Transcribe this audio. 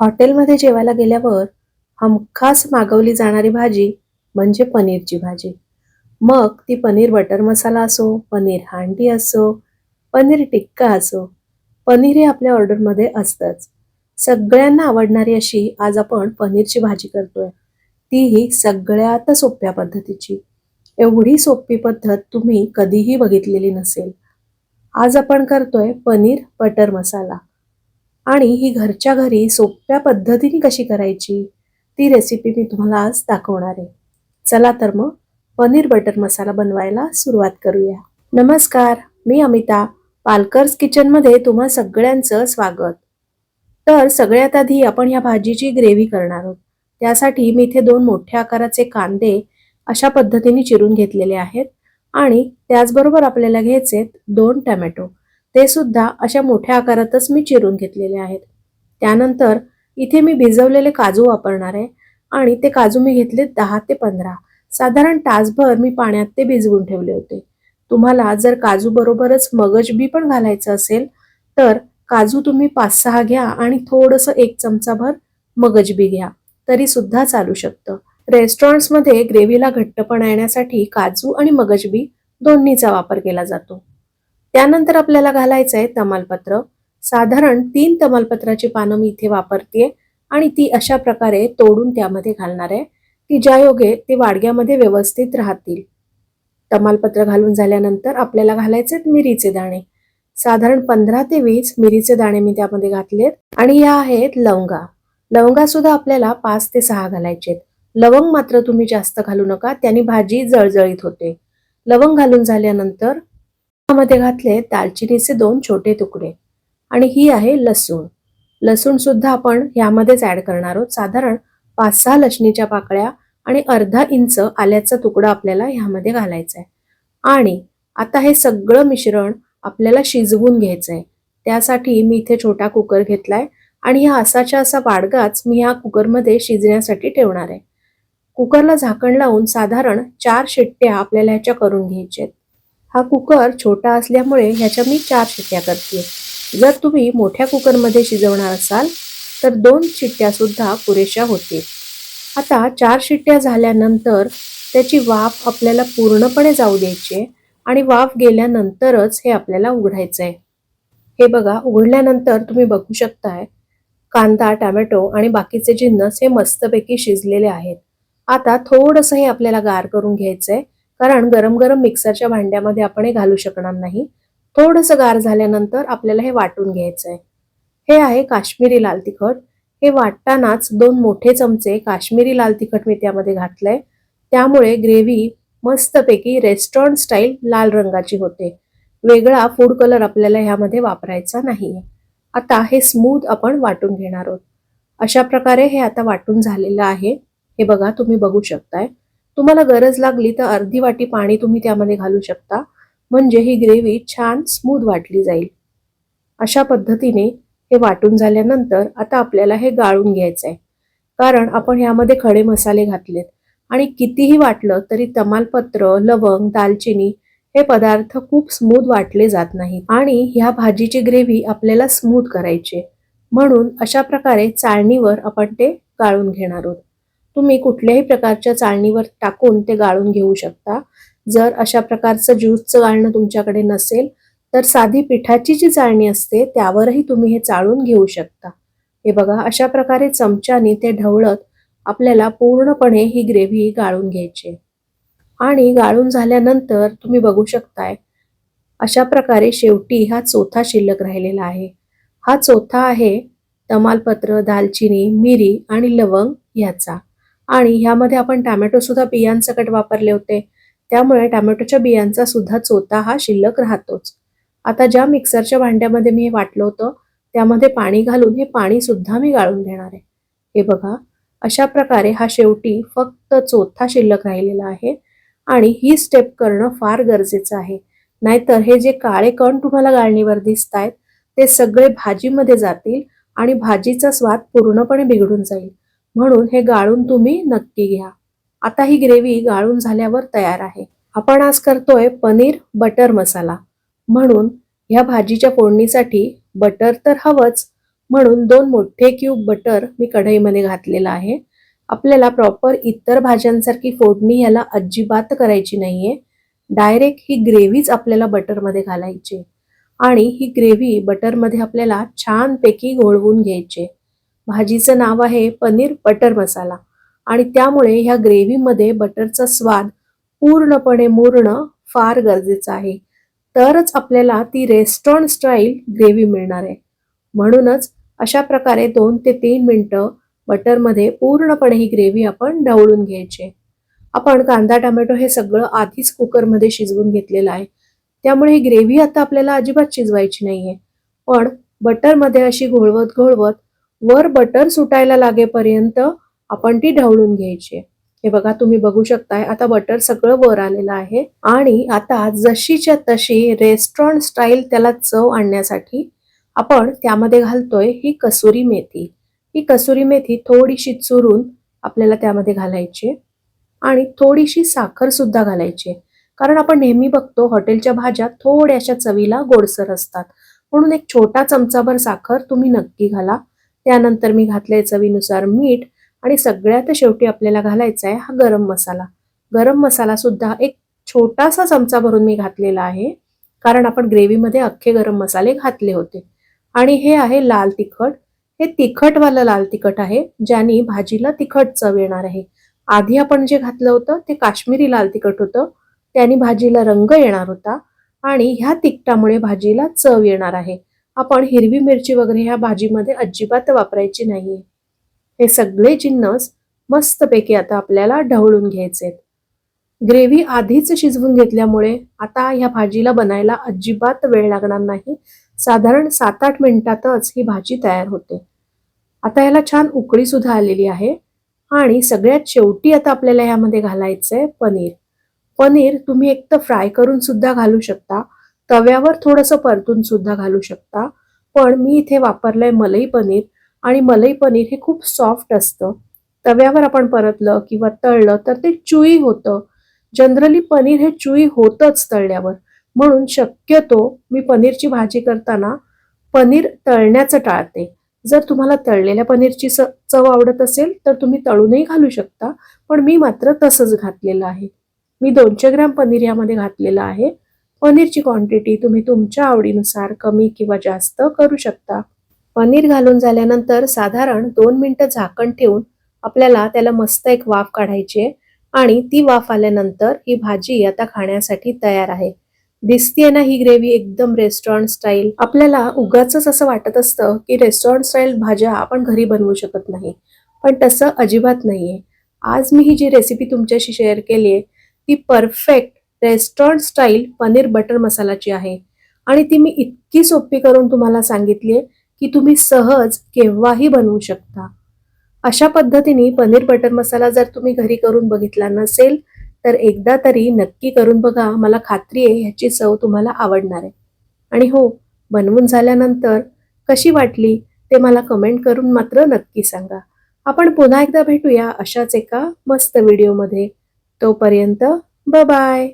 हॉटेलमध्ये जेवायला गेल्यावर हमखास मागवली जाणारी भाजी म्हणजे पनीरची भाजी. मग ती पनीर बटर मसाला असो पनीर हांडी असो पनीर टिक्का असो पनीर हे आपल्या ऑर्डरमध्ये असतंच. सगळ्यांना आवडणारी अशी आज आपण पनीरची भाजी करतोय. तीही सगळ्यात सोप्या पद्धतीची. एवढी सोपी पद्धत तुम्ही कधीही बघितलेली नसेल. आज आपण करतोय पनीर बटर मसाला. आणि ही घरच्या घरी सोप्या पद्धतीने कशी करायची ती रेसिपी मी तुम्हाला आज दाखवणार आहे. चला तर मग पनीर बटर मसाला बनवायला सुरुवात करूया. नमस्कार मी अमिता पालकर्स किचनमध्ये तुम्हा सगळ्यांचं स्वागत. तर सगळ्यात आधी आपण या भाजीची ग्रेव्ही करणार आहोत. त्यासाठी मी इथे दोन मोठ्या आकाराचे कांदे अशा पद्धतीने चिरून घेतलेले आहेत आणि त्याचबरोबर आपल्याला घ्यायचे दोन टमॅटो. ते सुद्धा अशा मोठ्या आकारातच मी चिरून घेतलेले आहेत. त्यानंतर इथे मी भिजवलेले काजू वापरणार आहे आणि ते काजू मी घेतले दहा ते पंधरा. साधारण तासभर मी पाण्यात ते भिजवून ठेवले होते. तुम्हाला जर काजू बरोबरच मगज बी पण घालायचं असेल तर काजू तुम्ही पाच सहा घ्या आणि थोडंसं एक चमचाभर मगज बी घ्या. तरी सुद्धा चालू शकतं. रेस्टॉरंट्समध्ये ग्रेव्हीला घट्टपणा येण्यासाठी काजू आणि मगज बी दोन्हीचा वापर केला जातो. त्यानंतर आपल्याला घालायचं आहे तमालपत्र. साधारण तीन तमालपत्राची पानं मी इथे वापरते आणि ती अशा प्रकारे तोडून त्यामध्ये घालणार आहे की ज्या योगे ते वाडग्यामध्ये व्यवस्थित राहतील. तमालपत्र घालून झाल्यानंतर आपल्याला घालायचे मिरीचे दाणे. साधारण पंधरा ते वीस मिरीचे दाणे मी त्यामध्ये घातलेत आणि या आहेत लवंगा. लवंगा सुद्धा आपल्याला पाच ते सहा घालायचेत. लवंग मात्र तुम्ही जास्त घालू नका त्याने भाजी जळजळीत होते. लवंग घालून झाल्यानंतर मध्ये घातले दालचिनीचे दोन छोटे तुकडे. आणि ही आहे लसूण. लसूण सुद्धा आपण यामध्येच ऍड करणार आहोत. साधारण पाच सहा लसणीच्या पाकळ्या आणि अर्धा इंच आल्याचा तुकडा आपल्याला ह्यामध्ये घालायचा आहे. आणि आता हे सगळं मिश्रण आपल्याला शिजवून घ्यायचं आहे त्यासाठी मी इथे छोटा कुकर घेतलाय आणि ह्या असाच्या असा वाडगाच मी ह्या कुकरमध्ये शिजण्यासाठी ठेवणार आहे. कुकरला झाकण लावून साधारण चार शिट्ट्या आपल्याला ह्याच्या करून घ्यायच्या हा कुकर छोटा असल्यामुळे ह्याच्या मी चार शिट्ट्या करते. जर तुम्ही मोठ्या कुकरमध्ये शिजवणार असाल तर दोन शिट्ट्यासुद्धा पुरेशा होतील. आता चार शिट्ट्या झाल्यानंतर त्याची वाफ आपल्याला पूर्णपणे जाऊ द्यायची आणि वाफ गेल्यानंतरच हे आपल्याला उघडायचं आहे. हे बघा उघडल्यानंतर तुम्ही बघू शकताय कांदा टॅमॅटो आणि बाकीचे जिन्नस हे मस्तपैकी शिजलेले आहेत. आता थोडंसं हे आपल्याला गार करून घ्यायचं आहे कारण गरम गरम मिक्सरच्या भांड्यामध्ये आपण हे घालू शकणार नाही. थोडंसं गार झाल्यानंतर आपल्याला हे वाटून घ्यायचं आहे हे आहे काश्मीरी लाल तिखट. हे वाटतानाच दोन मोठे चमचे काश्मीरी लाल तिखट मी त्यामध्ये घातलंय. त्यामुळे ग्रेव्ही मस्तपैकी रेस्टॉरंट स्टाईल लाल रंगाची होते. वेगळा फूड कलर आपल्याला ह्यामध्ये वापरायचा नाहीये. आता हे स्मूथ आपण वाटून घेणार आहोत. अशा प्रकारे हे आता वाटून झालेलं आहे. हे बघा तुम्ही बघू शकताय. तुम्हाला गरज लागली तर अर्धी वाटी पाणी तुम्ही त्यामध्ये घालू शकता. म्हणजे ही ग्रेव्ही छान स्मूथ वाटली जाईल. अशा पद्धतीने हे वाटून झाल्यानंतर आता आपल्याला हे गाळून घ्यायचं आहे कारण आपण ह्यामध्ये खडे मसाले घातलेत. आणि कितीही वाटलं तरी तमालपत्र लवंग दालचिनी हे पदार्थ खूप स्मूथ वाटले जात नाही आणि ह्या भाजीची ग्रेव्ही आपल्याला स्मूथ करायची म्हणून अशा प्रकारे चाळणीवर आपण ते गाळून घेणार आहोत. तुम्ही कुठल्याही प्रकारच्या चाळणीवर टाकून ते गाळून घेऊ शकता. जर अशा प्रकारचं ज्यूसचं गाळणं तुमच्याकडे नसेल तर साधी पिठाची जी चाळणी असते त्यावरही तुम्ही हे चाळून घेऊ शकता. हे बघा अशा प्रकारे चमच्याने ते ढवळत आपल्याला पूर्णपणे ही ग्रेव्ही गाळून घ्यायची आणि गाळून झाल्यानंतर तुम्ही बघू शकताय अशा प्रकारे शेवटी हा चौथा शिल्लक राहिलेला आहे. हा चौथा आहे तमालपत्र दालचिनी मिरी आणि लवंग याचा. आणि ह्यामध्ये आपण टॅमॅटो सुद्धा बियांसकट वापरले होते. त्यामुळे टॅमॅटोच्या बियांचा सुद्धा चोथा हा शिल्लक राहतोच. आता ज्या मिक्सरच्या भांड्यामध्ये मी हे वाटलं होतं त्यामध्ये पाणी घालून हे पाणी सुद्धा मी गाळून घेणार आहे. हे बघा अशा प्रकारे हा शेवटी फक्त चौथा शिल्लक राहिलेला आहे आणि ही स्टेप करणं फार गरजेचं आहे. नाहीतर हे जे काळे कण तुम्हाला गाळणीवर दिसत आहेत ते सगळे भाजीमध्ये जातील आणि भाजीचा स्वाद पूर्णपणे बिघडून जाईल. म्हणून हे गाळून तुम्ही नक्की घ्या. आता ही ग्रेव्ही गाळून झाल्यावर तयार आहे. आपण आज करतोय पनीर बटर मसाला. म्हणून ह्या भाजीच्या फोडणीसाठी बटर तर हवंच म्हणून दोन मोठे क्यूब बटर मी कढईमध्ये घातलेलं आहे. आपल्याला प्रॉपर इतर भाज्यांसारखी फोडणी ह्याला अजिबात करायची नाहीये. डायरेक्ट ही ग्रेव्हीच आपल्याला बटरमध्ये घालायची. आणि ही ग्रेव्ही बटरमध्ये आपल्याला छानपैकी घोळवून घ्यायचे. भाजीचं नाव आहे पनीर बटर मसाला. आणि त्यामुळे ह्या ग्रेव्हीमध्ये बटरचा स्वाद पूर्णपणे मुरणं फार गरजेचं आहे. तरच आपल्याला ती रेस्टॉरंट स्टाईल ग्रेव्ही मिळणार आहे. म्हणूनच अशा प्रकारे दोन ते तीन मिनटं बटरमध्ये पूर्णपणे ही ग्रेव्ही आपण ढवळून घ्यायची. आपण कांदा टोमॅटो हे सगळं आधीच कुकरमध्ये शिजवून घेतलेलं आहे. त्यामुळे ही ग्रेव्ही आता आपल्याला अजिबात शिजवायची नाहीये. पण बटरमध्ये अशी घोळवत घोळवत वर बटर सुटायला लागेपर्यंत आपण ती ढवळून घ्यायची. हे बघा तुम्ही बघू शकताय आता बटर सगळं वर आलेलं आहे. आणि आता जशीच्या तशी रेस्टॉरंट स्टाईल त्याला चव आणण्यासाठी आपण त्यामध्ये घालतोय ही कसुरी मेथी. ही कसुरी मेथी थोडीशी चुरून आपल्याला त्यामध्ये घालायची आणि थोडीशी साखर सुद्धा घालायची. कारण आपण नेहमी बघतो हॉटेलच्या भाज्या थोड्याशा चवीला गोडसर असतात. म्हणून एक छोटा चमचाभर साखर तुम्ही नक्की घाला. त्यानंतर मी घातले चवीनुसार मीठ आणि सगळ्यात शेवटी आपल्याला घालायचा आहे हा गरम मसाला. गरम मसाला सुद्धा एक छोटासा चमचा भरून मी घातलेला आहे कारण आपण ग्रेव्हीमध्ये अख्खे गरम मसाले घातले होते. आणि हे आहे लाल तिखट. हे तिखटवालं लाल तिखट आहे ज्याने भाजीला तिखट चव येणार आहे. आधी आपण जे घातलं होतं ते काश्मीरी लाल तिखट होतं. त्याने भाजीला रंग येणार होता आणि ह्या तिखटामुळे भाजीला चव येणार आहे. आपण हिरवी मिरची वगैरे ह्या भाजीमध्ये अजिबात वापरायची नाहीये. हे सगळे जिन्नस मस्तपैकी आता आपल्याला ढवळून घ्यायचे ग्रेव्ही आधीच शिजवून घेतल्यामुळे आता ह्या भाजीला बनायला अजिबात वेळ लागणार नाही. साधारण सात आठ मिनिटातच ही भाजी तयार होते. आता ह्याला छान उकळी सुद्धा आलेली आहे. आणि सगळ्यात शेवटी आता आपल्याला ह्यामध्ये घालायचंय पनीर. पनीर तुम्ही एक तर फ्राय करून सुद्धा घालू शकता. तव्यावर थोडंसं परतून सुद्धा घालू शकता. पण मी इथे वापरलंय मलई पनीर आणि मलई पनीर हे खूप सॉफ्ट असतं. तव्यावर आपण परतलं किंवा तळलं तर ते चुई होतं. जनरली पनीर हे चुई होतंच तळल्यावर. म्हणून शक्यतो मी पनीरची भाजी करताना पनीर तळण्याचं टाळते. जर तुम्हाला तळलेल्या पनीरची चव आवडत असेल तर तुम्ही तळूनही घालू शकता. पण मी मात्र तसंच घातलेलं आहे. मी दोनशे ग्रॅम पनीर यामध्ये घातलेलं आहे. पनीरची क्वांटिटी तुम्ही तुमच्या आवडीनुसार कमी किंवा जास्त करू शकता. पनीर घालून झाल्यानंतर साधारण दोन मिनटं झाकण ठेवून आपल्याला त्याला मस्त एक वाफ काढायची आहे आणि ती वाफ आल्यानंतर ही भाजी आता खाण्यासाठी तयार आहे. दिसतीये ना ही ग्रेव्ही एकदम रेस्टॉरंट स्टाईल आपल्याला उगाच असं वाटत असतं की रेस्टॉरंट स्टाईल भाज्या आपण घरी बनवू शकत नाही. पण तसं अजिबात नाहीये. आज मी ही जी रेसिपी तुमच्याशी शेअर केली आहे ती perfect restaurant style paneer butter मसालाची आहे. आणि ती मी इतकी सोपी करून तुम्हाला सांगितली की तुम्ही सहज केव्हाही बनवू शकता. अशा पद्धतीने पनीर बटर मसाला जर तुम्ही घरी करून बघितला नसेल तर एकदा तरी नक्की करून बघा. मला खात्री आहे ह्याची चव तुम्हाला आवडणार आहे. आणि हो बनवून झाल्यानंतर कशी वाटली ते मला कमेंट करून मात्र नक्की सांगा. आपण पुन्हा एकदा भेटूया अशाच एका मस्त व्हिडिओमध्ये तोपर्यंत बाय